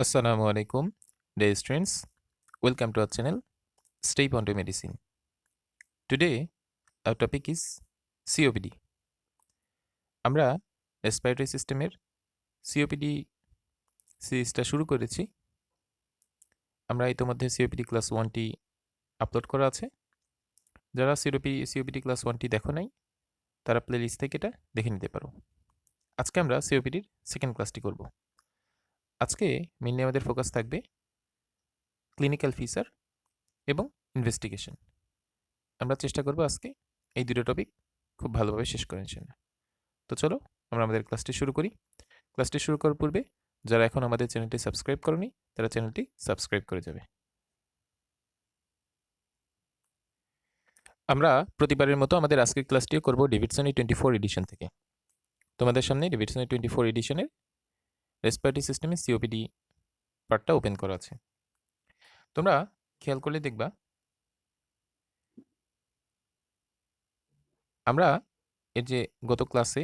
Assalamu alaikum, dear students. Welcome to channel channel, Step onto Medicine. Today, our topic is COPD. আমরা respiratory সিস্টেমের COPD সিরিজটা শুরু করেছি আমরা ইতিমধ্যে সিওপিডি ক্লাস ওয়ানটি আপলোড করা আছে যারা সিওপি সিওপিডি ক্লাস ওয়ানটি দেখো নাই তারা প্লে লিস্ট থেকে এটা দেখে নিতে পারো আজকে আমরা সিওপিডির সেকেন্ড ক্লাসটি করব আজকে মেনলি আমাদের ফোকাস থাকবে ক্লিনিক্যাল ফিচার এবং ইনভেস্টিগেশন আমরা চেষ্টা করব আজকে এই দুটো টপিক খুব ভালোভাবে শেষ করে নিচ্ছেন তো চলো, আমরা আমাদের ক্লাসটি শুরু করি। ক্লাসটি শুরু করার পূর্বে যারা এখন আমাদের চ্যানেলটি সাবস্ক্রাইব করনি, তারা চ্যানেলটি সাবস্ক্রাইব করে যাবে। আমরা প্রতিবারের মতো আমাদের আজকের ক্লাসটিও করব ডেভিডসনি টোয়েন্টি ফোর এডিশন থেকে। তোমাদের সামনে ডেভিডসনি টোয়েন্টি ফোর এডিশনের রেসপিরেটরি সিস্টেমে সিওপিডি পার্টটা ওপেন করা আছে। তোমরা খেয়াল করলে দেখবা, আমরা এর যে গত ক্লাসে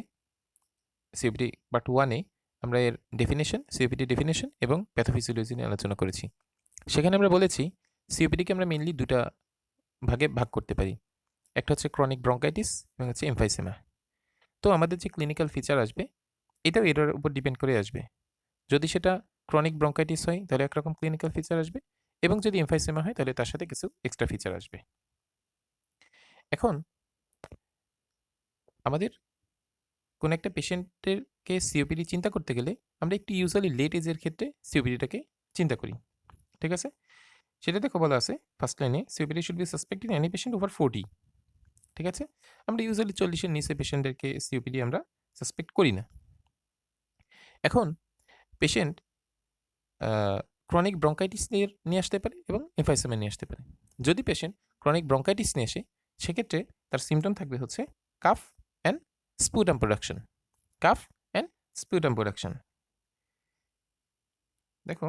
সিওপিডি পার্ট ওয়ানে আমরা এর ডেফিনেশন সিওপিডি ডেফিনেশন এবং প্যাথোফিজিওলজি নিয়ে আলোচনা করেছি। সেখানে আমরা বলেছি সিওপিডিকে আমরা মেনলি দুটা ভাগে ভাগ করতে পারি। একটা হচ্ছে ক্রনিক ব্রঙ্কাইটিস এবং হচ্ছে এমফাইসেমা তো আমাদের যে ক্লিনিক্যাল ফিচার আসবে, এটাও এটার উপর ডিপেন্ড করে আসবে। যদি সেটা ক্রনিক ব্রঙ্কাইটিস হয়, তাহলে একরকম ক্লিনিক্যাল ফিচার আসবে এবং যদি এমফাইসেমা হয়, তাহলে তার সাথে কিছু এক্সট্রা ফিচার আসবে। এখন, আমাদের কোন একটা পেশেন্টেরকে সিওপিডি চিন্তা করতে গেলে আমরা একটু ইউজুয়ালি লেট এজের ক্ষেত্রে সিওপিডিটাকে চিন্তা করি, ঠিক আছে? সেটা দেখো বলা আছে ফার্স্ট লাইনে COPD should be suspect in any patient over forty ঠিক আছে? আমরা ইউজুয়ালি চল্লিশের নিচে পেশেন্টদেরকে সিওপিডি আমরা সাসপেক্ট করি না। এখন পেশেন্ট ক্রনিক ব্রঙ্কাইটিস নিয়ে নিয়ে আসতে পারে এবং এমফাইসেমা নিয়ে আসতে পারে। যদি পেশেন্ট ক্রনিক ব্রঙ্কাইটিস নিয়ে আসে, সেক্ষেত্রে তার সিমটম থাকবে হচ্ছে cough and sputum production cough and sputum production দেখো,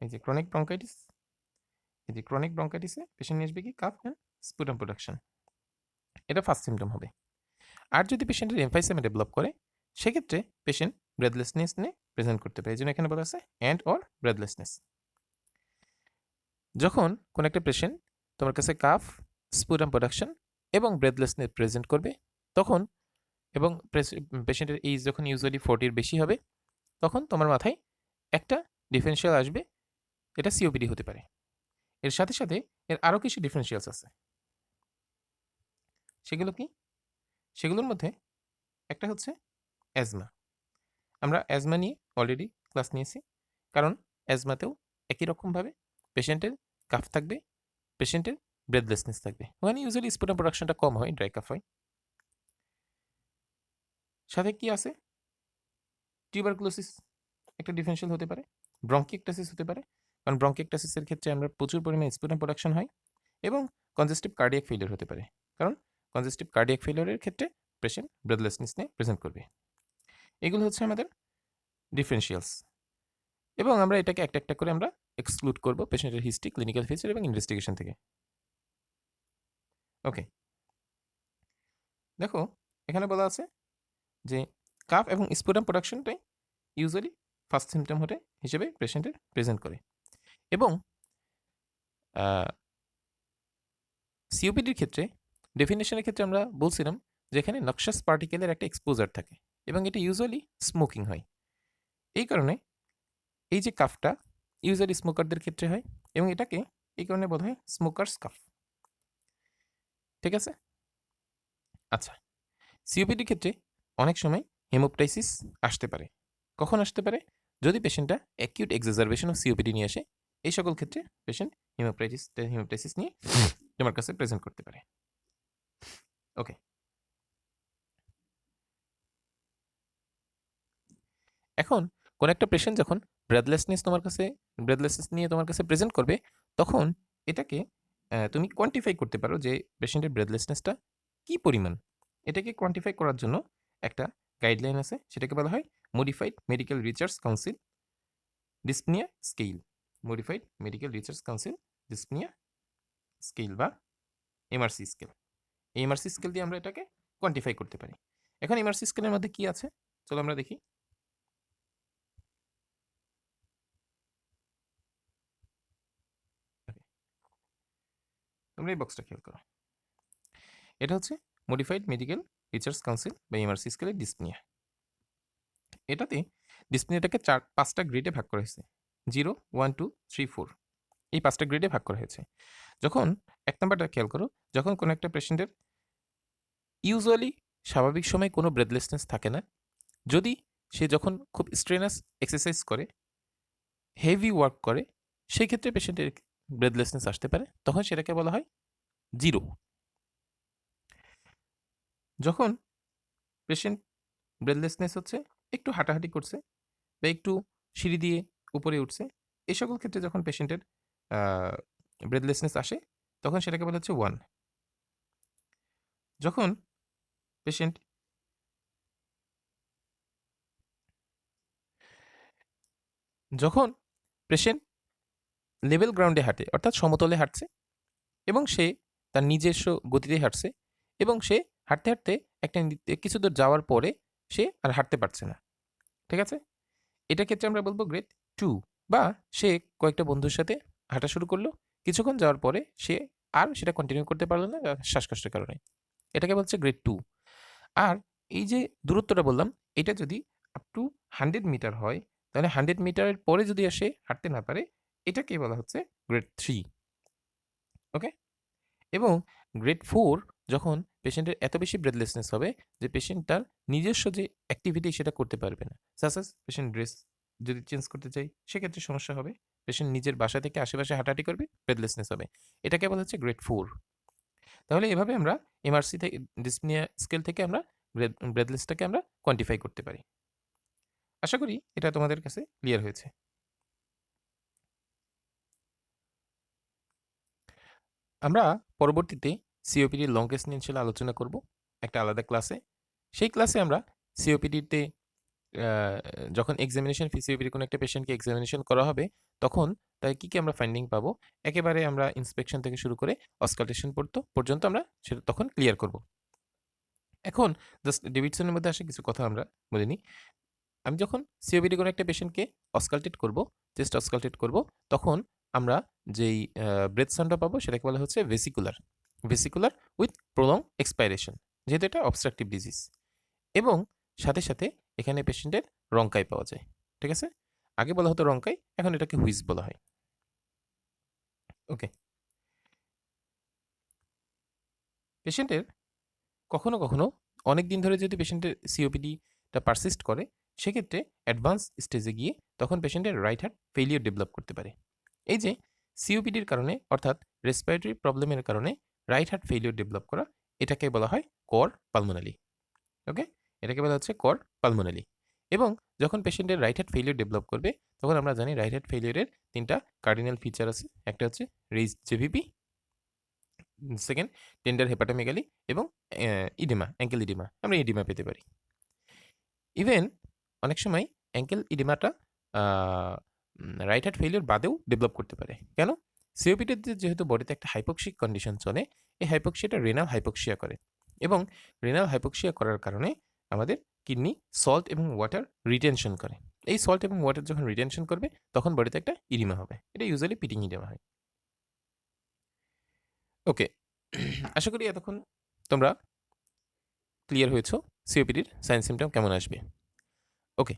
এই যে ক্রনিক ব্রঙ্কাইটিস এই যে ক্রনিক ব্রঙ্কাইটিসে পেশেন্ট নিয়ে আসবে কি? কাফ অ্যান্ড স্পুটাম প্রোডাকশন এটা ফার্স্ট সিমটম হবে। আর যদি পেশেন্টের এমফাইসেমা ডেভেলপ করে, সেক্ষেত্রে পেশেন্ট ব্রেথলেসনেস নিয়ে প্রেজেন্ট করতে পারে। এই জন্য এখানে বলা আছে অ্যান্ড অর ব্রেথলেসনেস যখন কোন একটা পেশেন্ট তোমার কাছে কাফ স্পুরাম প্রোডাকশন এবং ব্রেথলেসনেস প্রেজেন্ট করবে, তখন এবং পেশেন্টের এইজ যখন ইউজুয়ালি ফোর্টির বেশি হবে, তখন তোমার মাথায় একটা ডিফারেন্সিয়াল আসবে, এটা সিওপিডি হতে পারে। এর সাথে সাথে এর আরও কিছু ডিফারেন্সিয়ালস আছে। সেগুলো কি? সেগুলোর মধ্যে একটা হচ্ছে অ্যাজমা আমরা অ্যাজমা নিয়ে অলরেডি ক্লাস নিয়েছি, কারণ অ্যাজমাতেও একই রকমভাবে পেশেন্টের কাফ থাকবে পেশেন্টের ব্রেথলেসনেস থাকবে। ওখানে ইউজুয়ালি স্পুটাম প্রোডাকশনটা কম হয় ড্রাই কাফ হয়। সাথে কি আছে? টিউবারকুলোসিস একটা ডিফারেন্সিয়াল হতে পারে ব্রঙ্কিকটাসিস হতে পারে, কারণ ব্রঙ্কিকটাসিসের ক্ষেত্রে আমরা প্রচুর পরিমাণে স্পুটাম প্রোডাকশন হয় এবং কনজেস্টিভ কার্ডিয়াক ফেলিয়ার হতে পারে। কারণ কনজেস্টিভ কার্ডিয়াক ফেলিয়ারের ক্ষেত্রে পেশেন্ট ব্রেথলেসনেস নিয়ে প্রেজেন্ট করবে। এগুলো হচ্ছে আমাদের ডিফারেন্সিয়ালস এবং আমরা এটাকে একটা একটা করে আমরা এক্সক্লুড করব পেশেন্টের হিস্ট্রি ক্লিনিক্যাল ফিচার এবং ইনভেস্টিগেশন থেকে। ওকে দেখো, এখানে বলা আছে যে কাফ এবং স্পুটাম প্রোডাকশনটাই ইউজুয়ালি ফার্স্ট সিমটম হতে হিসেবে পেশেন্টের প্রেজেন্ট করে। এবং সিওপিডির ক্ষেত্রে ডেফিনেশনের ক্ষেত্রে আমরা বলছিলাম যেখানে নকশাস পার্টিকেলের একটা এক্সপোজার থাকে এবং এটা ইউজুয়ালি স্মোকিং হয়। এই কারণে এই যে কাফটা ইউজুয়ালি স্মোকারদের ক্ষেত্রে হয় এবং এটাকে এই কারণে বোধ হয় স্মোকার্স কাফ ঠিক আছে? আচ্ছা সিওপিডির ক্ষেত্রে অনেক সময় হেমোপটাইসিস আসতে পারে। কখন আসতে পারে? যদি পেশেন্টটা অ্যাকিউট এক্সাজারবেশন অফ সিওপিডি নিয়ে আসে, এই সকল ক্ষেত্রে পেশেন্ট হিমোপ্রাইটিস হিমোপ্টাইসিস নিয়ে তোমার কাছে প্রেজেন্ট করতে পারে। ওকে এখন কোন একটা পেশেন্ট যখন ব্রেথলেসনেস তোমার কাছে ব্রেথলেসনেস নিয়ে তোমার কাছে প্রেজেন্ট করবে, তখন এটাকে তুমি কোয়ান্টিফাই করতে পারো যে পেশেন্টের ব্রেথলেসনেসটা কি পরিমাণ। এটাকে কোয়ান্টিফাই করার জন্য একটা গাইডলাইন আছে, সেটাকে বলা হয় modified medical research council dyspnoea scale modified medical research council dyspnoea scale বা এমআরসি স্কেল এই এমআরসি স্কেল দিয়ে আমরা এটাকে কোয়ান্টিফাই করতে পারি। এখন এমআরসি স্কেলের মধ্যে কি আছে? চলো আমরা দেখি। তোমরা এই বক্সটা খেয়াল করো। এটা হচ্ছে মডিফাইড মেডিকেল রিসার্চ কাউন্সিল বা এমআরসি স্কেলের ডিসপ্নিয়া এটাতে ডিসপ্নিয়াটাকে চার, পাঁচটা গ্রেডে ভাগ করা হয়েছে। Zero one two three four এই পাঁচটা গ্রেডে ভাগ করা হয়েছে। যখন এক নাম্বারটা খেয়াল করো, যখন কোনো একটা পেশেন্টের ইউজুয়ালি স্বাভাবিক সময় কোনো ব্রেথলেসনেস থাকে না। যদি সে যখন খুব স্ট্রেনাস এক্সারসাইজ করে হেভি ওয়ার্ক করে সেই ক্ষেত্রে পেশেন্টের ব্রেথলেসনেস আসতে পারে। তখন সেটাকে বলা হয় জিরো যখন পেশেন্ট ব্রেথলেসনেস হচ্ছে, একটু হাঁটাহাঁটি করছে বা একটু সিঁড়ি দিয়ে উপরে উঠছে এই সকল ক্ষেত্রে যখন পেশেন্টের ব্রেথলেসনেস আসে, তখন সেটাকে বলা হচ্ছে ওয়ান যখন পেশেন্ট যখন পেশেন্ট লেভেল গ্রাউন্ডে হাঁটে, অর্থাৎ সমতলে হাঁটছে, এবং সে তার নিজস্ব গতিতে হাঁটছে, এবং সে হাঁটতে হাঁটতে একটা কিছু দূর যাওয়ার পরে সে আর হাঁটতে পারছে না। ঠিক আছে? এটা ক্ষেত্রে আমরা বলব গ্রেড টু বা সে কয়েকটা বন্ধুর সাথে হাঁটা শুরু করল, কিছুক্ষণ যাওয়ার পরে সে আর সেটা কন্টিনিউ করতে পারল না শ্বাসকষ্টের কারণে। এটাকে বলছে গ্রেড টু আর এই যে দূরত্বটা বললাম, এটা যদি আপ টু হান্ড্রেড মিটার হয়, তাহলে হান্ড্রেড মিটারের পরে যদি আসে, হাঁটতে না পারে, এটাকে বলা হচ্ছে গ্রেড থ্রি ওকে এবং গ্রেড ফোর যখন পেশেন্টের এত বেশি ব্রেথলেসনেস হবে, যে পেশেন্ট তার নিজস্ব যে অ্যাক্টিভিটি সেটা করতে পারবে না। সাসাস পেশেন্ট ড্রেস যদি চেঞ্জ করতে চাই সেক্ষেত্রে সমস্যা হবে। পেশেন্ট নিজের বাসা থেকে আশেপাশে হাঁটাহাঁটি করবে ব্রেথলেসনেস হবে। এটাকে বলা হচ্ছে গ্রেড ফোর তাহলে এভাবে আমরা এমআরসি থেকে ডিসপ্নিয়া স্কেল থেকে আমরা ব্রেথলেসটাকে আমরা কোয়ান্টিফাই করতে পারি। আশা করি এটা তোমাদের কাছে ক্লিয়ার হয়েছে। আমরা পরবর্তীতে সিওপিডির লংগেস্ট নিয়ে ছিল আলোচনা করব, একটা আলাদা ক্লাসে সেই ক্লাসে আমরা সিওপিডিতে যখন এক্সামিনেশন ফি সিওপিডি কোনো একটা পেশেন্টকে এক্সামিনেশন করা হবে, তখন তাই কী কী আমরা ফাইন্ডিং পাবো? একেবারে আমরা ইন্সপেকশন থেকে শুরু করে অসকালটেশন পড়তো পর্যন্ত আমরা সেটা তখন ক্লিয়ার করব। এখন জাস্ট ডেভিডসনের মধ্যে আসে কিছু কথা আমরা বলে নিই। আমি যখন সিওপিডি কোনো একটা পেশেন্টকে অসকালটেট করব চেস্ট অসকালটেট করব, তখন আমরা যেই ব্রেথ সাউন্ডটা পাবো সেটাকে বলা হচ্ছে vesicular vesicular with prolong expiration যেহেতু এটা অবস্ট্রাকটিভ ডিজিজ এবং সাথে সাথে এখানে পেশেন্টের রঙ্কাই পাওয়া যায়, ঠিক আছে? আগে বলা হতো রঙ্কাই এখন এটাকে হুইজ বলা হয়। ওকে পেশেন্টের কখনো কখনো অনেক দিন ধরে যদি পেশেন্টের সিওপিডিটা পারসিস্ট করে, সেক্ষেত্রে অ্যাডভান্স স্টেজে গিয়ে তখন পেশেন্টের রাইট হার্ট ফেলিয়ার ডেভেলপ করতে পারে। এই যে সিওপিডির কারণে অর্থাৎ রেসপিরেটরি প্রবলেমের কারণে রাইট হার্ট ফেলিওর ডেভেলপ করা, এটাকে বলা হয় কর পালমোনালি ওকে এটাকে বলা হচ্ছে কর পালমোনালি এবং যখন পেশেন্টের রাইট হার্ট ফেলিওর ডেভেলপ করবে, তখন আমরা জানি রাইট হার্ট ফেলিওরের তিনটা কার্ডিনাল ফিচার আছে। একটা হচ্ছে raise JVP second tender hepatomegaly এবং ইডিমা অ্যাঙ্কেল ইডিমা আমরা ইডিমা পেতে পারি। ইভেন অনেক সময় অ্যাঙ্কেল ইডিমাটা রাইট হার্ট ফেলিওর বাদেও ডেভেলপ করতে পারে। কেন? সিওপিডিতে যেহেতু বডিতে একটা হাইপোক্সিক কন্ডিশন চলে, এই হাইপোক্সিয়াটা রেনাল হাইপোক্সিয়া করে। এবং রেনাল হাইপোক্সিয়া করার কারণে আমাদের কিডনি সল্ট এবং ওয়াটার রিটেনশন করে। এই সল্ট এবং ওয়াটার যখন রিটেনশন করবে, তখন বডিতে একটা ইডিমা হবে। এটা ইউজুয়ালি পিটিং ইডিমা হয়। ওকে আশা করি এতক্ষণ তোমরা ক্লিয়ার হয়েছ। সিওপিডির সাইন সিমটম কেমন আসবে? ওকে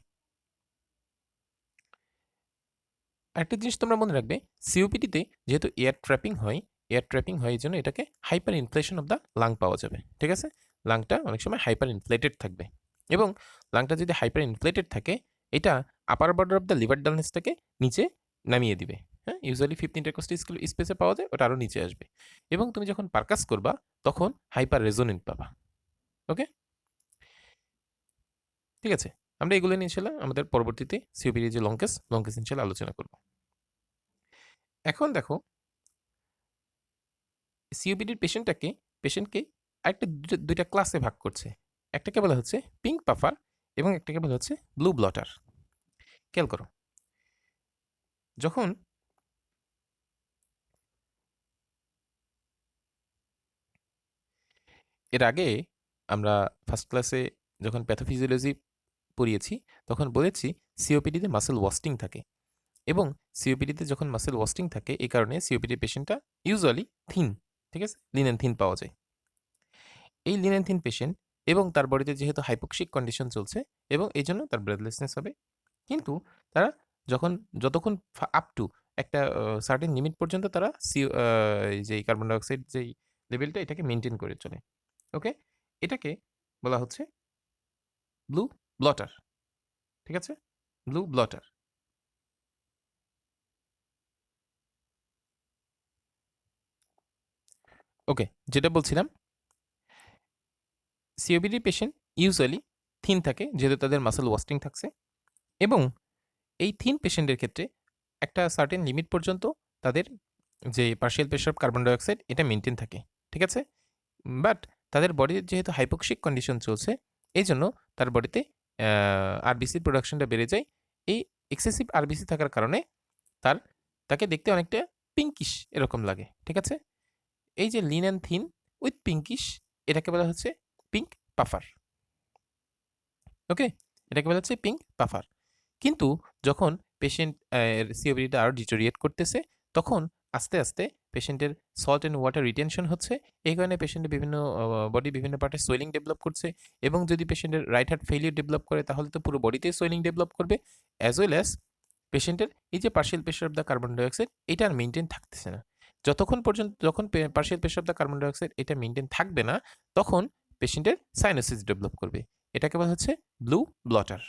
একটা জিনিস তোমরা মনে রাখবে সিওপিডিতে যেহেতু এয়ার ট্র্যাপিং হয় এয়ার ট্র্যাপিং হয় এই জন্য এটাকে hyper inflation of the lung পাওয়া যাবে। ঠিক আছে? লাংটা অনেক সময় হাইপার ইনফ্লেটেড থাকবে। এবং লাংটা যদি হাইপার ইনফ্লেটেড থাকে, এটা upper border of the liver ডালনেসটাকে নিচে নামিয়ে দিবে। হ্যাঁ ইউজুয়ালি ফিফটিন টেকোস্টি স্পেসে পাওয়া যায়, ওটা আরও নিচে আসবে। এবং তুমি যখন পার্কাস করবা, তখন হাইপার রেজোনেন্ট পাবা। ওকে ঠিক আছে? আমরা এগুলো নিয়ে ছিলাম আমাদের পরবর্তীতে সিওপিডি যে লঙ্কেস লঙ্কেস ইনশাল্লাহ আলোচনা করব। এখন দেখো সিওপিডির পেশেন্টটাকে পেশেন্টকে আরেকটা দুইটা ক্লাসে ভাগ করছে। একটাকে বলা হচ্ছে পিঙ্ক পাফার এবং একটাকে বলা হচ্ছে ব্লু ব্লটার খেয়াল করো, যখন এর আগে আমরা ফার্স্ট ক্লাসে যখন প্যাথোফিজিওলজি পড়িয়েছি, তখন বলেছি সিওপিডিতে মাসেল ওয়াস্টিং থাকে এবং সিওপিডিতে যখন মাসেল ওয়াস্টিং থাকে, এই কারণে সিওপিডি পেশেন্টটা ইউজুয়ালি থিন ঠিক আছে? লিনেন থিন পাওয়া যায়। এই লিনেন থিন পেশেন্ট এবং তার বডিতে যেহেতু হাইপোক্সিক কন্ডিশন চলছে এবং এই জন্য তার ব্রেথলেসনেস হবে। কিন্তু তারা যখন, যতক্ষণ আপ টু একটা সার্টেন লিমিট পর্যন্ত তারা সি যেই কার্বন ডাইঅক্সাইড যেই লেভেলটা এটাকে মেনটেন করে চলে। ওকে এটাকে বলা হচ্ছে ব্লু ব্লটার ঠিক আছে? ব্লু ব্লটার ওকে যেটা বলছিলাম সিওবিডি পেশেন্ট ইউজুয়ালি থিন থাকে, যেহেতু তাদের মাসেল ওয়াস্টিং থাকছে। এবং এই থিন পেশেন্টের ক্ষেত্রে একটা সার্টেন লিমিট পর্যন্ত তাদের যে পার্শিয়াল প্রেশার কার্বন ডাইঅক্সাইড এটা মেনটেন থাকে, ঠিক আছে? বাট তাদের বডির যেহেতু হাইপোক্সিক কন্ডিশন চলছে, এই জন্য তার বডিতে আরবিসির প্রোডাকশনটা বেড়ে যায়। এই এক্সেসিভ আরবিসি থাকার কারণে তার, তাকে দেখতে অনেকটা পিঙ্কিশ এরকম লাগে, ঠিক আছে? এই যে lean and thin with pinkish এটাকে বলা হচ্ছে পিঙ্ক পাফার ওকে এটাকে বলা হচ্ছে পিঙ্ক পাফার কিন্তু যখন পেশেন্ট সিওবিডিটা আরও ডিটোরিয়েট করতেছে, তখন আস্তে আস্তে পেশেন্টের সল্ট অ্যান্ড ওয়াটার রিটেনশন হচ্ছে। এই কারণে পেশেন্টের বিভিন্ন বডি বিভিন্ন পার্টে সোয়েলিং ডেভেলপ করছে। এবং যদি পেশেন্টের রাইট হার্ট ফেলিয়ার ডেভেলপ করে, তাহলে তো পুরো বডিতেই সোয়েলিং ডেভেলপ করবে। অ্যাজ ওয়েল অ্যাজ পেশেন্টের এই যে partial pressure of the carbon dioxide এটা আর মেনটেন থাকতেছে না। যতক্ষণ পর্যন্ত, যখন partial pressure of the carbon dioxide এটা মেনটেন থাকবে না, তখন পেশেন্টের সাইনোসিস ডেভেলপ করবে। এটাকে বলা হচ্ছে ব্লু ব্লটার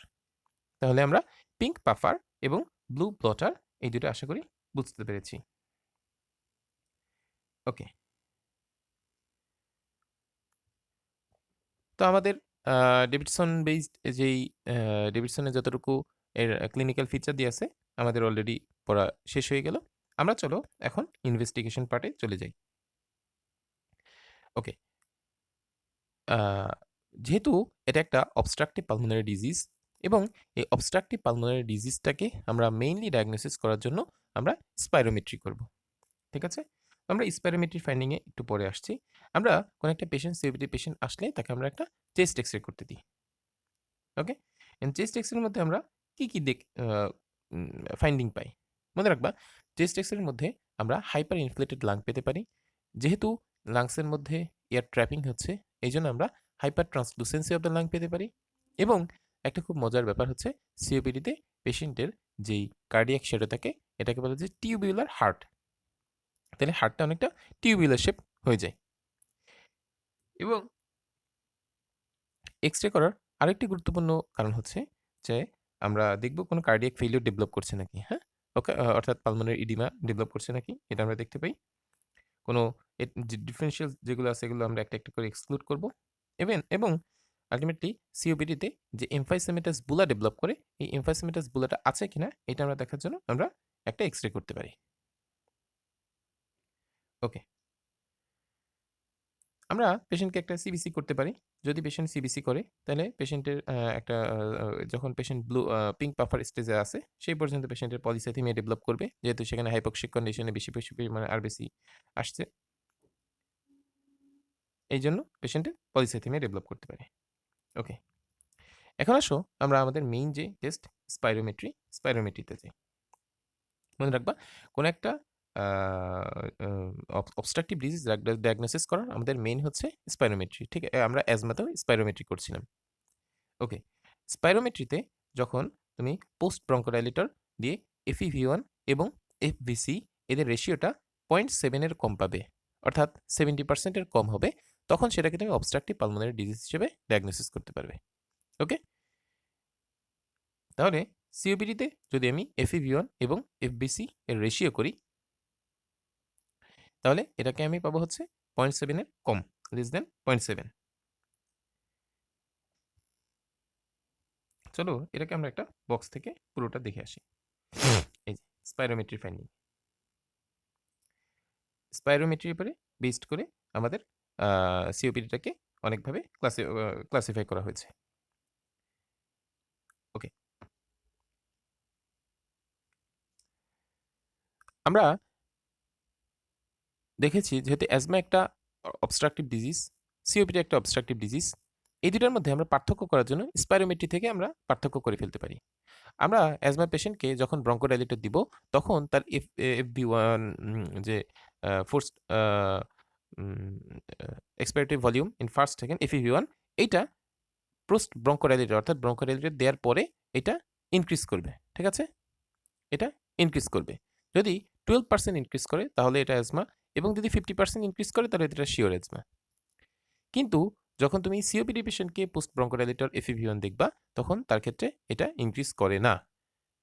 তাহলে আমরা পিঙ্ক পাফার এবং ব্লু ব্লটার এই দুটো আশা করি বুঝতে পেরেছি। ওকে তো আমাদের ডেভিডসন বেসড যেই ডেভিডসনের যতটুকু এর ক্লিনিক্যাল ফিচার দিয়ে আছে, আমাদের অলরেডি পড়া শেষ হয়ে গেল। আমরা চলো এখন ইনভেস্টিগেশন পার্টে চলে যাই। ওকে যেহেতু এটা একটা অবস্ট্রাকটিভ পালমোনারি ডিজিজ এবং এই অবস্ট্রাকটিভ পালমোনারি ডিজিজটাকে আমরা মেইনলি ডায়াগনোসিস করার জন্য আমরা স্পাইরোমেট্রি করব, ঠিক আছে? আমরা স্পাইরোমেট্রি ফাইন্ডিংয়ে একটু পরে আসছি। আমরা কোনো একটা পেশেন্ট সিভিটি পেশেন্ট আসলে তাকে আমরা একটা চেস্ট এক্স রে করতে দিই ওকে চেস্ট এক্স মধ্যে আমরা কী কী দেখ ফাইন্ডিং পাই? মনে রাখবা চেস্ট এক্স মধ্যে আমরা হাইপার ইনফ্লেটেড লাং পেতে পারি। যেহেতু লাংসের মধ্যে এয়ার ট্র্যাপিং হচ্ছে এই জন্য আমরা hyper translucency of the lung পেতে পারি। এবং একটা খুব মজার ব্যাপার হচ্ছে সিওপিডিতে পেশেন্টের যেই কার্ডিয়াক শেডো থাকে, এটাকে বলা যায় টিউবিউলার হার্ট তাহলে হার্টটা অনেকটা টিউবিউলার শেপ হয়ে যায়। এবং এক্স রে করার আরেকটি গুরুত্বপূর্ণ কারণ হচ্ছে যে, আমরা দেখব কোনো কার্ডিয়াক ফেলিওর ডেভেলপ করছে নাকি হ্যাঁ? ওকে অর্থাৎ পালমোনারি ইডিমা ডেভেলপ করছে নাকি, এটা আমরা দেখতে পাই। কোনো ডিফারেন্সিয়াল যেগুলো আছে সেগুলো আমরা একটা একটা করে এক্সক্লুড করব। ইভেন এবং আলটিমেটলি সিওপিডিতে যে এমফাইসেমেটাস বুলা ডেভেলপ করে, এই এমফাইসেমেটাস বুলাটা আছে কিনা, এটা আমরা দেখার জন্য আমরা একটা এক্স রে করতে পারি। ওকে আমরা পেশেন্টকে একটা সিবিসি করতে পারি। যদি পেশেন্ট সিবিসি করে, তাহলে পেশেন্টের একটা যখন পেশেন্ট ব্লু পিঙ্ক পাফার স্টেজে আছে, সেই পর্যন্ত পেশেন্টের পলিস্যাথিমিয়া ডেভেলপ করবে। যেহেতু সেখানে হাইপোক্সিক কন্ডিশনে বেশি বেশি পরিমাণে আর বেশি আসছে। এই জন্য পেশেন্টের পলিস্যাথিমিয়া ডেভেলপ করতে পারে। ওকে এখন আসো আমরা আমাদের মেইন যে টেস্ট স্পাইরোমেট্রি স্পাইরোমেট্রিতে যাই। মনে রাখবা, কোনো একটা অবস্ট্রাকটিভ ডিজিজ ডায়াগনোসিস করার আমাদের মেইন হচ্ছে স্পাইরোমেট্রি ঠিক আমরা অ্যাজমাতেও স্পাইরোমেট্রি করছিলাম। ওকে স্পাইরোমেট্রিতে যখন তুমি পোস্ট ব্রঙ্কোডাইলিটর দিয়ে এফিভি ওয়ান এবং এফ এফভিসি এদের রেশিওটা পয়েন্ট সেভেনের কম পাবে, অর্থাৎ সেভেন্টি পার্সেন্টের কম হবে, তখন সেটাকে তুমি অবস্ট্রাকটিভ পালমোনারি ডিজিজ হিসেবে ডায়াগনোসিস করতে পারবে। ওকে তাহলে সিওপিডিতে যদি আমি এফিভি ওয়ান এবং এফ এফবিসি এর রেশিও করি তাহলে এটাকে আমি পাবো হচ্ছে পয়েন্ট সেভেনের কম লেস দেন পয়েন্ট সেভেন চলো এটাকে আমরা একটা বক্স থেকে পুরোটা দেখে আসি। এই যে স্পাইরোমেট্রি ফাইন্ডিং স্পাইরোমেট্রির উপরে বেসড করে আমাদের সিওপিডিটাকে অনেকভাবে ক্লাসি ক্লাসিফাই করা হয়েছে। ওকে আমরা দেখেছি যেহেতু অ্যাজমা একটা অবস্ট্রাকটিভ ডিজিজ সিওপিডি একটা অবস্ট্রাকটিভ ডিজিজ এই দুটার মধ্যে আমরা পার্থক্য করার জন্য স্পাইরোমেট্রি থেকে আমরা পার্থক্য করে ফেলতে পারি। আমরা অ্যাজমা পেশেন্টকে যখন ব্রঙ্কোডাইলেটর দিব, তখন তার এফ এফ বি ওয়ান যে forced expiratory volume in first second F V one এইটা পোস্ট ব্রঙ্কোডাইলেটর অর্থাৎ ব্রঙ্কোডাইলেটর দেওয়ার পরে এটা ইনক্রিজ করবে, ঠিক আছে? এটা ইনক্রিজ করবে। যদি টুয়েলভ পার্সেন্ট ইনক্রিজ করে, তাহলে এটা অ্যাজমা এবং যদি ফিফটি পার্সেন্ট ইনক্রিজ করে, তাহলে এটা শিওর অ্যাজমা কিন্তু যখন তুমি সিওপিডি পেশেন্টকে পোস্ট ব্রঙ্কোডাইলেটর এফিভিওন দেখবা, তখন তার ক্ষেত্রে এটা ইনক্রিজ করে না।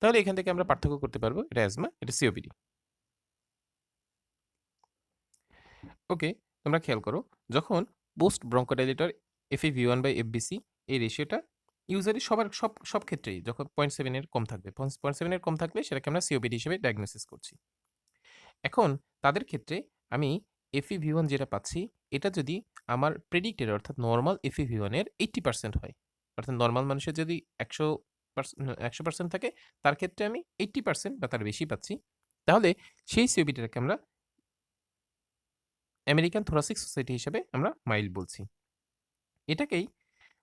তাহলে এখান থেকে আমরা পার্থক্য করতে পারব, এটা অ্যাজমা এটা সিওপিডি ওকে তোমরা খেয়াল করো, যখন post bronchodilator FEV one by FVC এই রেশিওটা ইউজারই সবার, সব সব ক্ষেত্রেই, যখন পয়েন্ট সেভেনের কম থাকবে পয়েন্ট সেভেনের কম থাকলে সেটাকে আমরা সিওপিডি হিসেবে ডায়াগনোসিস করছি। এখন তাদের ক্ষেত্রে আমি এফি ভি ওয়ান যেটা পাচ্ছি, এটা যদি আমার প্রেডিক্টেড অর্থাৎ নর্মাল এফি ভি ওয়ানের এইট্টি পার্সেন্ট হয়। অর্থাৎ নর্মাল মানুষের যদি একশো একশো পার্সেন্ট থাকে, তার ক্ষেত্রে আমি এইট্টি পার্সেন্ট বা তার বেশি পাচ্ছি। তাহলে সেই সিওপিডিটাকে আমরা আমেরিকান থোরাসিক সোসাইটি হিসেবে আমরা মাইল্ড বলছি। এটাকেই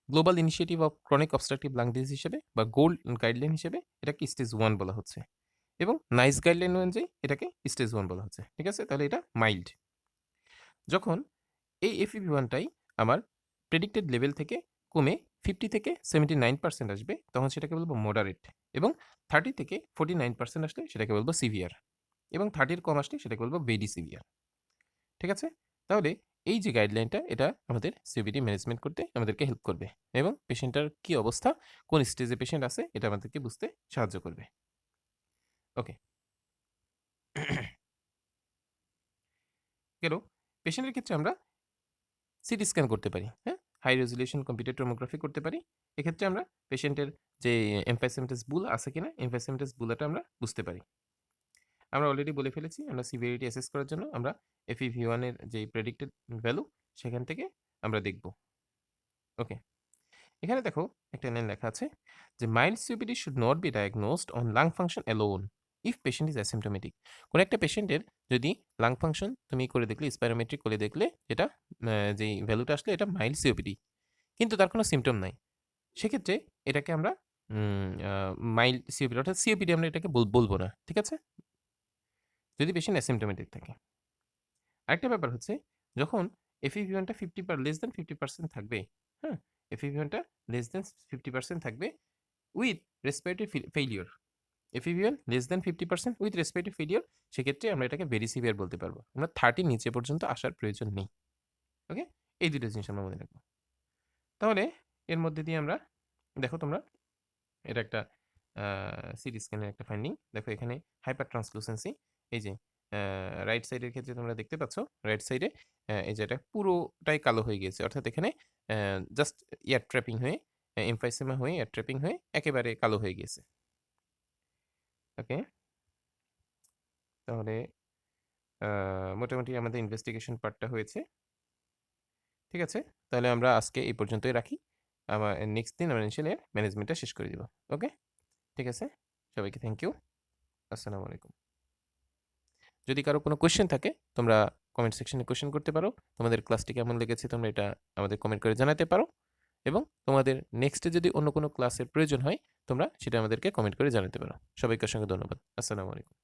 global initiative of chronic obstructive lung disease হিসেবে বা গোল্ড গাইডলাইন হিসেবে এটাকে স্টেজ ওয়ান বলা হচ্ছে। এবং নাইস গাইডলাইন অনুযায়ী এটাকে স্টেজ ওয়ান বলা হচ্ছে। ঠিক আছে? তাহলে এটা মাইল্ড যখন এই এফিভি ওয়ানটাই আমার প্রেডিক্টেড লেভেল থেকে কমে ফিফটি থেকে সেভেন্টি নাইন পার্সেন্ট আসবে, তখন সেটাকে বলব মডারেট এবং থার্টি থেকে ফোর্টি নাইন পার্সেন্ট আসলে সেটাকে বলব সিভিয়ার এবং থার্টির কম আসলে সেটাকে বলব ভেরি সিভিয়ার ঠিক আছে? তাহলে এই যে গাইডলাইনটা এটা আমাদের সিবিডি ম্যানেজমেন্ট করতে আমাদেরকে হেল্প করবে এবং পেশেন্টটার কী অবস্থা, কোন স্টেজে পেশেন্ট আছে, এটা আমাদেরকে বুঝতে সাহায্য করবে। ওকে। গেল পেশেন্টের ক্ষেত্রে আমরা সিটি স্ক্যান করতে পারি হ্যাঁ? হাই রেজলিউশন কম্পিউটার টোমোগ্রাফি করতে পারি। এক্ষেত্রে আমরা পেশেন্টের যে এমফাইসেমেটাস বুল আছে কিনা এমফাইসেমেটাস বুলাটা আমরা বুঝতে পারি। আমরা অলরেডি বলে ফেলেছি, আমরা সিভিয়ারিটি অ্যাসেস করার জন্য আমরা এফি ভি ওয়ানের যে প্রেডিক্টেড ভ্যালু সেখান থেকে আমরা দেখব। ওকে। এখানে দেখো একটা লাইন লেখা আছে যে mild COPD should not be diagnosed on lung function alone if patient is asymptomatic কোনো একটা পেশেন্টের যদি লাং ফাংশন তুমি করে দেখলে স্পাইরোমেট্রিক করে দেখলে যেটা যেই ভ্যালুটা আসলে এটা মাইল্ড সিওপিডি কিন্তু তার কোনো সিমটম নাই। সেক্ষেত্রে এটাকে আমরা মাইল্ড সিওপিডি অর্থাৎ সিওপিডি আমরা এটাকে বলব না, ঠিক আছে? যদি পেশেন্ট অ্যাসিমটোমেটিক থাকে। আরেকটা ব্যাপার হচ্ছে, যখন এফিভিওনটা fifty per less than fifty percent থাকবে হ্যাঁ? এফিভিওনটা লেস দেন ফিফটি পার্সেন্ট থাকবে with respiratory failure F E V one less than fifty percent with respiratory failure সেক্ষেত্রে আমরা এটাকে ভেরি সিভিয়ার বলতে পারব। আমরা থার্টি নিচে পর্যন্ত আসার প্রয়োজন নেই। ওকে এই দুটো জিনিস আমরা মনে রাখব। তাহলে এর মধ্যে দিয়ে আমরা, দেখো তোমরা, এটা একটা সিটি স্ক্যানের একটা ফাইন্ডিং দেখো এখানে হাইপার ট্রান্সলুসেন্সি এই যে রাইট সাইডের ক্ষেত্রে তোমরা দেখতে পাচ্ছ রাইট সাইডে এই যে এটা পুরোটাই কালো হয়ে গিয়েছে। অর্থাৎ এখানে জাস্ট এয়ার ট্র্যাপিং হয়ে এমফাইসেমা হয়ে এয়ার ট্র্যাপিং হয়ে একেবারে কালো হয়ে গিয়েছে। ওকে? তাহলে মোটামুটি আমাদের ইনভেস্টিগেশন পার্টটা হয়েছে। ঠিক আছে? তাহলে আমরা আজকে এই পর্যন্তই রাখি। আমার নেক্সট দিন আমরা ইনশাল এর ম্যানেজমেন্টটা শেষ করে দিব। ওকে? ঠিক আছে? সবাইকে থ্যাংক ইউ আসসালামু আলাইকুম। যদি কারও কোনো কোয়েশ্চেন থাকে, তোমরা কমেন্ট সেকশনে কোয়েশ্চেন করতে পারো। তোমাদের ক্লাসটি কেমন লেগেছে, তোমরা এটা আমাদের কমেন্ট করে জানাতে পারো। এবং তোমাদের নেক্সটে যদি অন্য কোনো ক্লাসের প্রয়োজন হয়, তোমরা সেটা আমাদেরকে কমেন্ট করে জানাতে পারো। সবাইকে অসংখ্য ধন্যবাদ। আসসালামু আলাইকুম।